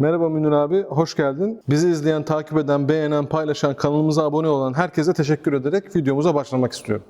Merhaba Münir abi, hoş geldin. Bizi izleyen, takip eden, beğenen, paylaşan, kanalımıza abone olan herkese teşekkür ederek videomuza başlamak istiyorum.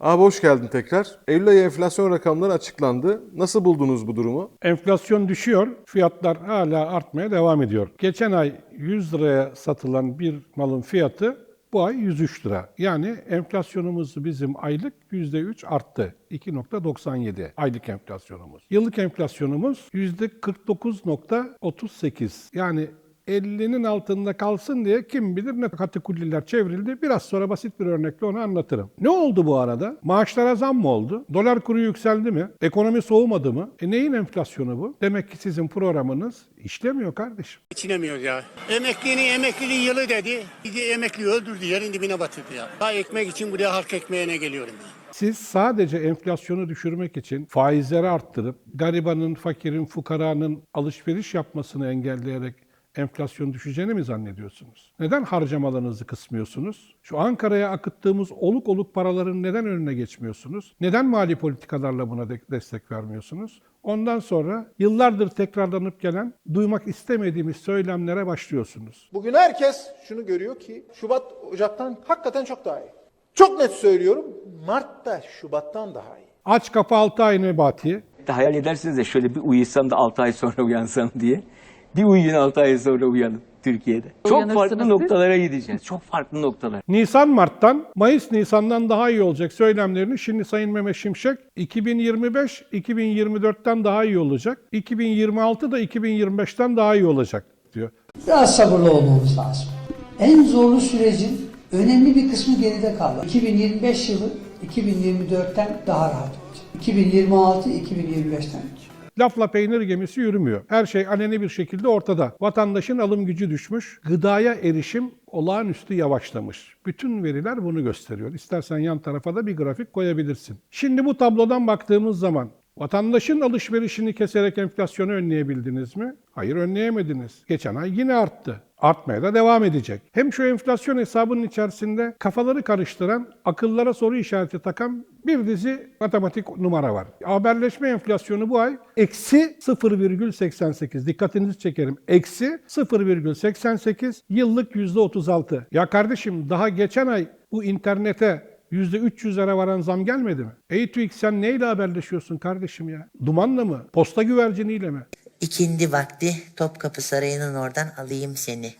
Abi hoş geldin tekrar. Eylül ayı enflasyon rakamları açıklandı. Nasıl buldunuz bu durumu? Enflasyon düşüyor, fiyatlar hala artmaya devam ediyor. Geçen ay 100 liraya satılan bir malın fiyatı bu ay 103 lira. Yani enflasyonumuz bizim aylık %3 arttı. 2.97 aylık enflasyonumuz. Yıllık enflasyonumuz %49.38. Yani 50'nin altında kalsın diye kim bilir ne katikulliler çevrildi. Biraz sonra basit bir örnekle onu anlatırım. Ne oldu bu arada? Maaşlara zam mı oldu? Dolar kuru yükseldi mi? Ekonomi soğumadı mı? E neyin enflasyonu bu? Demek ki sizin programınız işlemiyor kardeşim. Geçinemiyoruz ya. Emeklinin emekliliği yılı dedi. De emekli öldürdü, yerin dibine batırdı ya. Ha ekmek için buraya halk ekmeğine geliyorum ya. Siz sadece enflasyonu düşürmek için faizleri arttırıp garibanın, fakirin, fukaranın alışveriş yapmasını engelleyerek enflasyon düşeceğini mi zannediyorsunuz? Neden harcamalarınızı kısmıyorsunuz? Şu Ankara'ya akıttığımız oluk oluk paraların neden önüne geçmiyorsunuz? Neden mali politikalarla buna de- destek vermiyorsunuz? Ondan sonra yıllardır tekrarlanıp gelen, duymak istemediğimiz söylemlere başlıyorsunuz. Bugün herkes şunu görüyor ki Şubat Ocak'tan hakikaten çok daha iyi. Çok net söylüyorum Mart da Şubat'tan daha iyi. Aç kapı altı ay Nebati. Hayal edersiniz de şöyle bir uyusam da 6 ay sonra uyansam diye. Bir uyuyun 6 ay sonra uyanın Türkiye'de. Çok farklı noktalara gideceğiz. Çok farklı noktalar. Nisan Mart'tan Mayıs Nisan'dan daha iyi olacak söylemlerini şimdi Sayın Mehmet Şimşek 2025 2024'ten daha iyi olacak. 2026 da 2025'ten daha iyi olacak diyor. Biraz sabırlı olmamız lazım. En zorlu sürecin önemli bir kısmı geride kaldı. 2025 yılı 2024'ten daha rahat olacak. 2026 2025'ten. Lafla peynir gemisi yürümüyor. Her şey aleni bir şekilde ortada. Vatandaşın alım gücü düşmüş, gıdaya erişim olağanüstü yavaşlamış. Bütün veriler bunu gösteriyor. İstersen yan tarafa da bir grafik koyabilirsin. Şimdi bu tablodan baktığımız zaman vatandaşın alışverişini keserek enflasyonu önleyebildiniz mi? Hayır önleyemediniz. Geçen ay yine arttı. Artmaya da devam edecek. Hem şu enflasyon hesabının içerisinde kafaları karıştıran, akıllara soru işareti takan bir dizi matematik numara var. Haberleşme enflasyonu bu ay eksi 0,88. Dikkatinizi çekerim. Eksi 0,88 yıllık %36. Ya kardeşim daha geçen ay bu internete %300'lere varan zam gelmedi mi? A2X sen neyle haberleşiyorsun kardeşim ya? Dumanla mı? Posta güverciniyle mi? İkindi vakti Topkapı Sarayı'nın oradan alayım seni.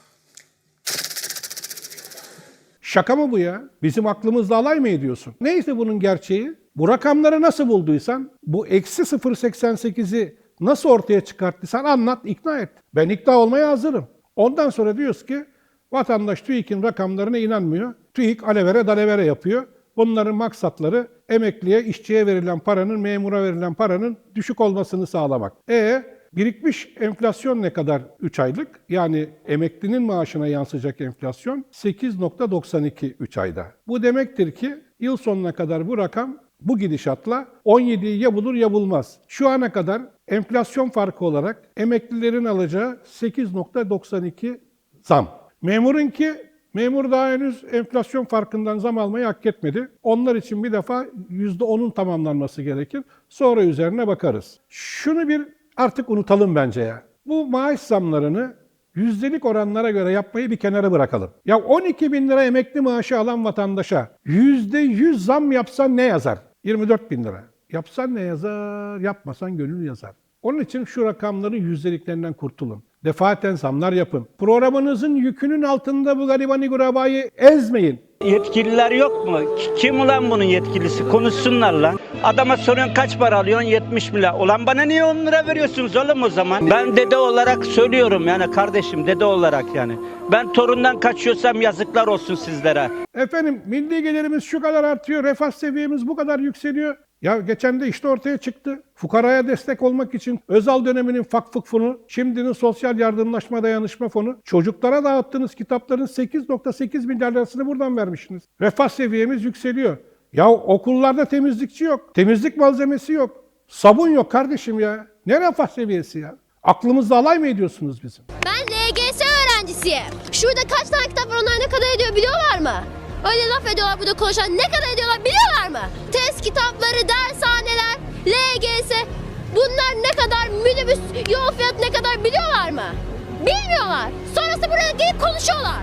Şaka mı bu ya? Bizim aklımızla alay mı ediyorsun? Neyse bunun gerçeği? Bu rakamları nasıl bulduysan, bu eksi 0.88'i nasıl ortaya çıkarttıysan anlat, ikna et. Ben ikna olmaya hazırım. Ondan sonra diyoruz ki vatandaş TÜİK'in rakamlarına inanmıyor. TÜİK alevere dalevere yapıyor. Bunların maksatları emekliye, işçiye verilen paranın, memura verilen paranın düşük olmasını sağlamak. E Birikmiş enflasyon ne kadar 3 aylık? Yani emeklinin maaşına yansıyacak enflasyon 8.92 3 ayda. Bu demektir ki yıl sonuna kadar bu rakam bu gidişatla 17'yi ya bulur ya bulmaz. Şu ana kadar enflasyon farkı olarak emeklilerin alacağı 8.92 zam. Memurunki Memur daha henüz enflasyon farkından zam almayı hak etmedi. Onlar için bir defa %10'un tamamlanması gerekir. Sonra üzerine bakarız. Şunu bir artık unutalım bence ya. Bu maaş zamlarını yüzdelik oranlara göre yapmayı bir kenara bırakalım. Ya 12 bin lira emekli maaşı alan vatandaşa %100 zam yapsan ne yazar? 24 bin lira. Yapsan ne yazar, yapmasan gönül yazar. Onun için şu rakamların yüzdeliklerinden kurtulun. Defaten zamlar yapın. Programınızın yükünün altında bu garibanı gurabayı ezmeyin. Yetkililer yok mu? Kim ulan bunun yetkilisi? Konuşsunlar lan. Adama soruyorsun kaç para alıyorsun? 70 milyar. Ulan bana niye 10 lira veriyorsunuz oğlum o zaman? Ben dede olarak söylüyorum yani kardeşim dede olarak yani. Ben torundan kaçıyorsam yazıklar olsun sizlere. Efendim milli gelirimiz şu kadar artıyor, refah seviyemiz bu kadar yükseliyor. Ya geçen de işte ortaya çıktı. Fukaraya destek olmak için Özal döneminin Fakfık Fonu, şimdinin Sosyal Yardımlaşma Dayanışma Fonu, çocuklara dağıttığınız kitapların 8.8 milyar lirasını buradan vermişsiniz. Refah seviyemiz yükseliyor. Ya okullarda temizlikçi yok, temizlik malzemesi yok, sabun yok kardeşim ya. Ne refah seviyesi ya? Aklımızda alay mı ediyorsunuz bizim? Ben LGS öğrencisiyim. Şurada kaç tane kitap var onlar ne kadar ediyor biliyorlar mı? Öyle laf ediyorlar burada konuşan ne kadar ediyorlar biliyorlar mı? Test kitapları, dershaneler LGS bunlar ne kadar minibüs yol fiyatı ne kadar biliyorlar mı? Bilmiyorlar. Sonrası buraya gelip konuşuyorlar.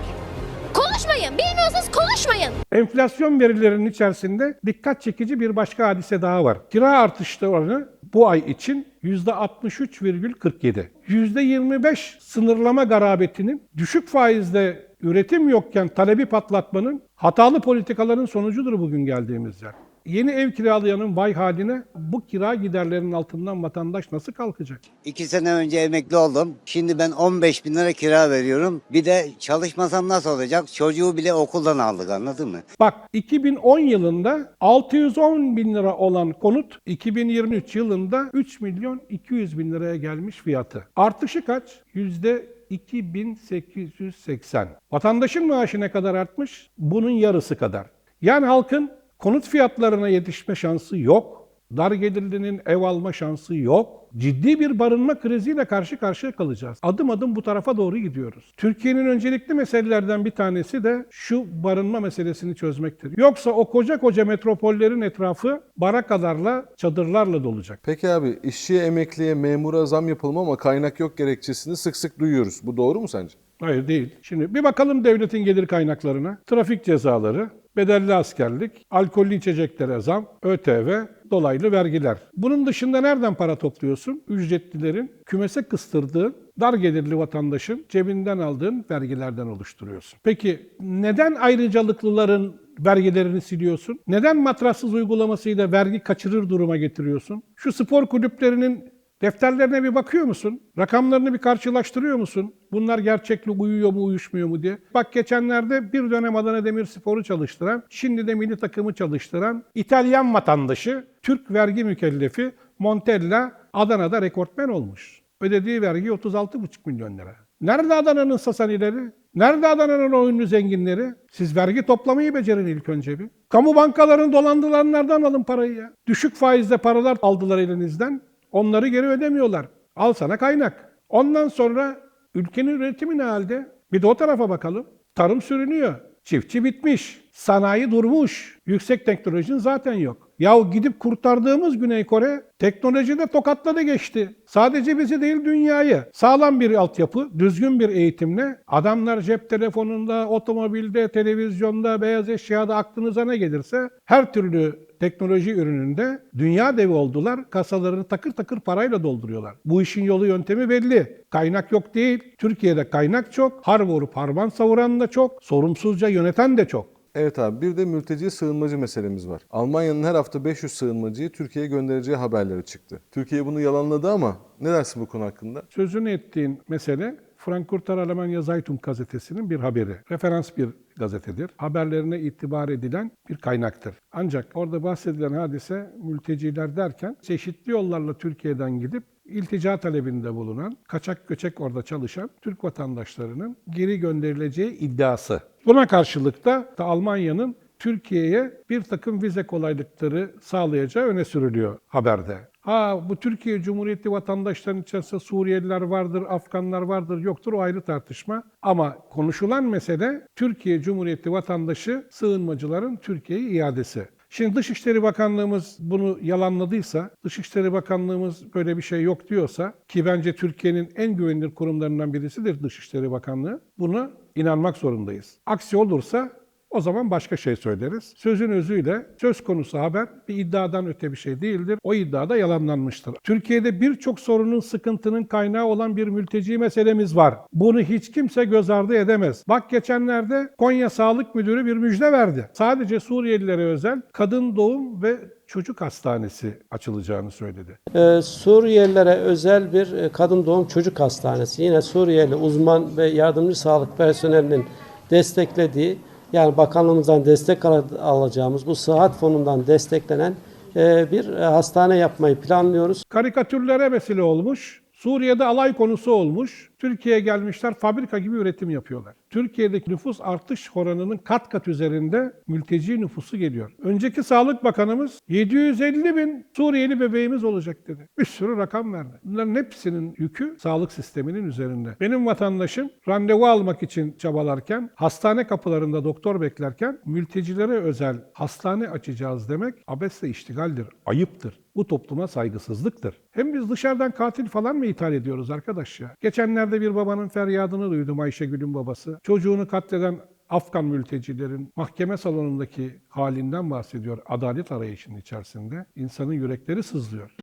Konuşmayın. Bilmiyorsanız konuşmayın. Enflasyon verilerinin içerisinde dikkat çekici bir başka hadise daha var. Kira artışları bu ay için %63,47. %25 sınırlama garabetinin düşük faizde üretim yokken talebi patlatmanın hatalı politikaların sonucudur bugün geldiğimiz yer. Yeni ev kiralayanın vay haline bu kira giderlerinin altından vatandaş nasıl kalkacak? İki sene önce emekli oldum. Şimdi ben 15 bin lira kira veriyorum. Bir de çalışmasam nasıl olacak? Çocuğu bile okuldan aldık anladın mı? Bak 2010 yılında 610 bin lira olan konut 2023 yılında 3 milyon 200 bin liraya gelmiş fiyatı. Artışı kaç? Yüzde 2880. Vatandaşın maaşı ne kadar artmış? Bunun yarısı kadar. Yani halkın konut fiyatlarına yetişme şansı yok. Dar gelirlinin ev alma şansı yok. Ciddi bir barınma kriziyle karşı karşıya kalacağız. Adım adım bu tarafa doğru gidiyoruz. Türkiye'nin öncelikli meselelerden bir tanesi de şu barınma meselesini çözmektir. Yoksa o koca koca metropollerin etrafı barakalarla, çadırlarla dolacak. Peki abi işçiye, emekliye, memura zam yapılma ama kaynak yok gerekçesini sık sık duyuyoruz. Bu doğru mu sence? Hayır değil. Şimdi bir bakalım devletin gelir kaynaklarına. Trafik cezaları, bedelli askerlik, alkollü içeceklere zam, ÖTV, dolaylı vergiler. Bunun dışında nereden para topluyorsun? Ücretlilerin kümese kıstırdığın, dar gelirli vatandaşın cebinden aldığın vergilerden oluşturuyorsun. Peki neden ayrıcalıklıların vergilerini siliyorsun? Neden matrassız uygulamasıyla vergi kaçırır duruma getiriyorsun? Şu spor kulüplerinin Defterlerine bir bakıyor musun? Rakamlarını bir karşılaştırıyor musun? Bunlar gerçekle uyuyor mu, uyuşmuyor mu diye. Bak geçenlerde bir dönem Adana Demirspor'u çalıştıran, şimdi de milli takımı çalıştıran İtalyan vatandaşı, Türk vergi mükellefi Montella Adana'da rekortmen olmuş. Ödediği vergi 36,5 milyon lira. Nerede Adana'nın sasanileri? Nerede Adana'nın oyunlu zenginleri? Siz vergi toplamayı becerin ilk önce bir. Kamu bankalarını dolandıranlardan alın parayı ya. Düşük faizle paralar aldılar elinizden. Onları geri ödemiyorlar. Al sana kaynak. Ondan sonra ülkenin üretimi ne halde? Bir de o tarafa bakalım. Tarım sürünüyor. Çiftçi bitmiş. Sanayi durmuş. Yüksek teknolojinin zaten yok. Yahu gidip kurtardığımız Güney Kore teknolojide tokatladı geçti. Sadece bizi değil dünyayı. Sağlam bir altyapı, düzgün bir eğitimle adamlar cep telefonunda, otomobilde, televizyonda, beyaz eşyada aklınıza ne gelirse her türlü teknoloji ürününde dünya devi oldular. Kasalarını takır takır parayla dolduruyorlar. Bu işin yolu yöntemi belli. Kaynak yok değil. Türkiye'de kaynak çok. Har vurup harman savuran da çok. Sorumsuzca yöneten de çok. Evet abi bir de mülteci sığınmacı meselemiz var. Almanya'nın her hafta 500 sığınmacıyı Türkiye'ye göndereceği haberleri çıktı. Türkiye bunu yalanladı ama ne dersin bu konu hakkında? Sözünü ettiğin mesele Frankfurter Almanya Zeitung gazetesinin bir haberi. Referans bir gazetedir. Haberlerine itibar edilen bir kaynaktır. Ancak orada bahsedilen hadise mülteciler derken çeşitli yollarla Türkiye'den gidip iltica talebinde bulunan, kaçak göçek orada çalışan Türk vatandaşlarının geri gönderileceği iddiası. Buna karşılık da da Almanya'nın Türkiye'ye bir takım vize kolaylıkları sağlayacağı öne sürülüyor haberde. Ha bu Türkiye Cumhuriyeti vatandaşlarının içerisinde Suriyeliler vardır, Afganlar vardır, yoktur o ayrı tartışma. Ama konuşulan mesele Türkiye Cumhuriyeti vatandaşı sığınmacıların Türkiye'ye iadesi. Şimdi Dışişleri Bakanlığımız bunu yalanladıysa, Dışişleri Bakanlığımız böyle bir şey yok diyorsa ki bence Türkiye'nin en güvenilir kurumlarından birisidir Dışişleri Bakanlığı. Buna inanmak zorundayız. Aksi olursa o zaman başka şey söyleriz. Sözün özüyle söz konusu haber bir iddiadan öte bir şey değildir. O iddia da yalanlanmıştır. Türkiye'de birçok sorunun, sıkıntının kaynağı olan bir mülteci meselemiz var. Bunu hiç kimse göz ardı edemez. Bak geçenlerde Konya Sağlık Müdürü bir müjde verdi. Sadece Suriyelilere özel kadın doğum ve çocuk hastanesi açılacağını söyledi. Ee, Suriyelilere özel bir e, kadın doğum çocuk hastanesi. Yine Suriyeli uzman ve yardımcı sağlık personelinin desteklediği yani bakanlığımızdan destek al- alacağımız bu sıhhat fonundan desteklenen e, bir e, hastane yapmayı planlıyoruz. Karikatürlere vesile olmuş. Suriye'de alay konusu olmuş. Türkiye'ye gelmişler fabrika gibi üretim yapıyorlar. Türkiye'deki nüfus artış oranının kat kat üzerinde mülteci nüfusu geliyor. Önceki Sağlık Bakanımız 750 bin Suriyeli bebeğimiz olacak dedi. Bir sürü rakam verdi. Bunların hepsinin yükü sağlık sisteminin üzerinde. Benim vatandaşım randevu almak için çabalarken, hastane kapılarında doktor beklerken mültecilere özel hastane açacağız demek abesle iştigaldir, ayıptır. Bu topluma saygısızlıktır. Hem biz dışarıdan katil falan mı ithal ediyoruz arkadaş ya? Geçenlerde bir babanın feryadını duydum Ayşegül'ün babası. Çocuğunu katleden Afgan mültecilerin mahkeme salonundaki halinden bahsediyor adalet arayışının içerisinde. İnsanın yürekleri sızlıyor.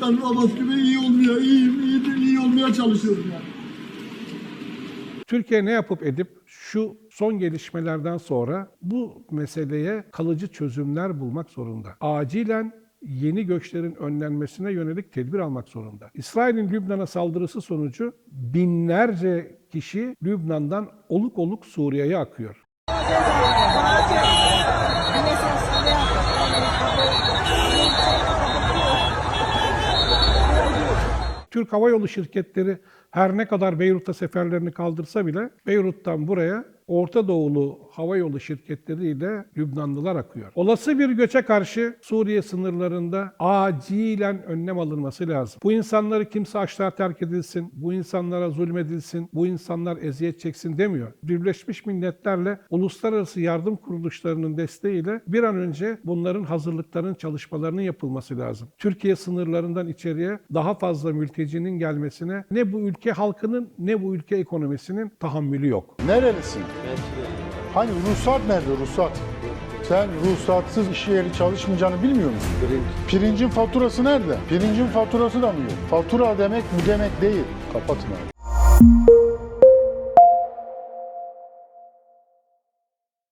Ben Abbas gibi iyi olmaya, iyiyim, iyi, iyi olmaya çalışıyorum yani. Türkiye ne yapıp edip şu son gelişmelerden sonra bu meseleye kalıcı çözümler bulmak zorunda. Acilen yeni göçlerin önlenmesine yönelik tedbir almak zorunda. İsrail'in Lübnan'a saldırısı sonucu binlerce kişi Lübnan'dan oluk oluk Suriye'ye akıyor. Türk Hava Yolu şirketleri her ne kadar Beyrut'a seferlerini kaldırsa bile Beyrut'tan buraya Orta Doğulu hava yolu şirketleriyle Lübnanlılar akıyor. Olası bir göçe karşı Suriye sınırlarında acilen önlem alınması lazım. Bu insanları kimse açlığa terk edilsin, bu insanlara zulmedilsin, bu insanlar eziyet çeksin demiyor. Birleşmiş Milletler'le uluslararası yardım kuruluşlarının desteğiyle bir an önce bunların hazırlıkların çalışmalarının yapılması lazım. Türkiye sınırlarından içeriye daha fazla mültecinin gelmesine ne bu ülke halkının ne bu ülke ekonomisinin tahammülü yok. Nerelisin? Hani ruhsat nerede ruhsat? Sen ruhsatsız iş yeri çalışmayacağını bilmiyor musun? Pirincin faturası nerede? Pirincin faturası da mı yok? Fatura demek bu demek değil. Kapatın abi.